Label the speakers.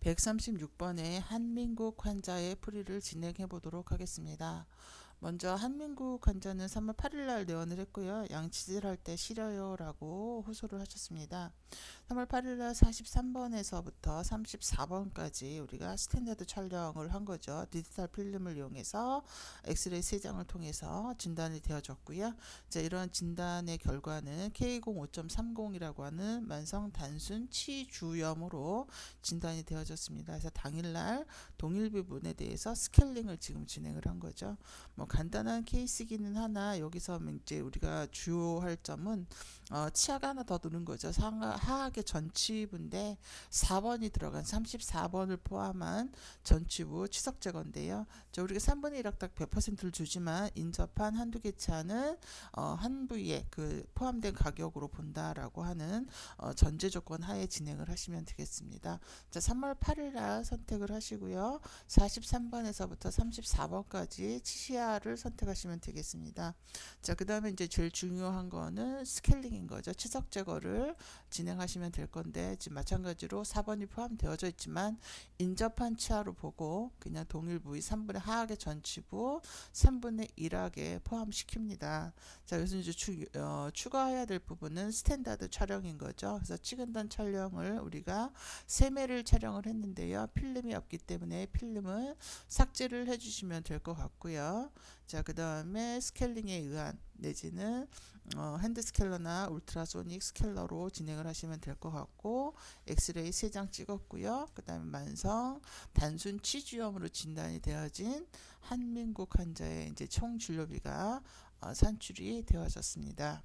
Speaker 1: 136번의 한민국 환자의 풀이를 진행해 보도록 하겠습니다. 먼저 한민국 환자는 3월 8일 날 내원을 했고요. 양치질 할 때 시려요라고 호소를 하셨습니다. 3월 8일 날 43번에서부터 34번까지 우리가 스탠다드 촬영을 한 거죠. 디지털 필름을 이용해서 엑스레이 3장을 통해서 진단이 되어졌고요. 자, 이러한 진단의 결과는 K05.30이라고 하는 만성 단순 치주염으로 진단이 되어졌습니다. 그래서 당일날 동일 부분에 대해서 스케일링을 지금 진행을 한 거죠. 뭐 간단한 케이스기는 하나 여기서 이제 우리가 주요할 점은 어, 치아가 하나 더 드는 거죠. 하악의 전치부인데 4번이 들어간 34번을 포함한 전치부 치석 제거인데요. 저 우리가 3분의 1학당 100%를 주지만 인접한 한두 개 차는 어, 한 부위에 그 포함된 가격으로 본다라고 하는 어, 전제 조건 하에 진행을 하시면 되겠습니다. 자, 3월 8일 날 선택을 하시고요. 43번에서부터 34번까지 치아 를 선택하시면 되겠습니다. 자, 그 다음에 이제 제일 중요한 거는 스케일링인 거죠. 치석 제거를 진행하시면 될 건데 지금 마찬가지로 4번이 포함되어져 있지만 인접한 치아로 보고 그냥 동일 부위 3분의 하악의 전치부 3분의 1하게 포함시킵니다. 자, 그래서 이제 추, 어, 추가해야 될 부분은 스탠다드 촬영인 거죠. 그래서 찍은단 촬영을 우리가 세매를 촬영을 했는데요. 필름이 없기 때문에 필름은 삭제를 해주시면 될 것 같고요. 자, 그 다음에 스케일링에 의한 내지는 어, 핸드 스케일러나 울트라소닉 스케일러로 진행을 하시면 될 것 같고 엑스레이 3장 찍었고요. 그 다음에 만성 단순 치주염으로 진단이 되어진 한민국 환자의 이제 총 진료비가 어, 산출이 되어졌습니다.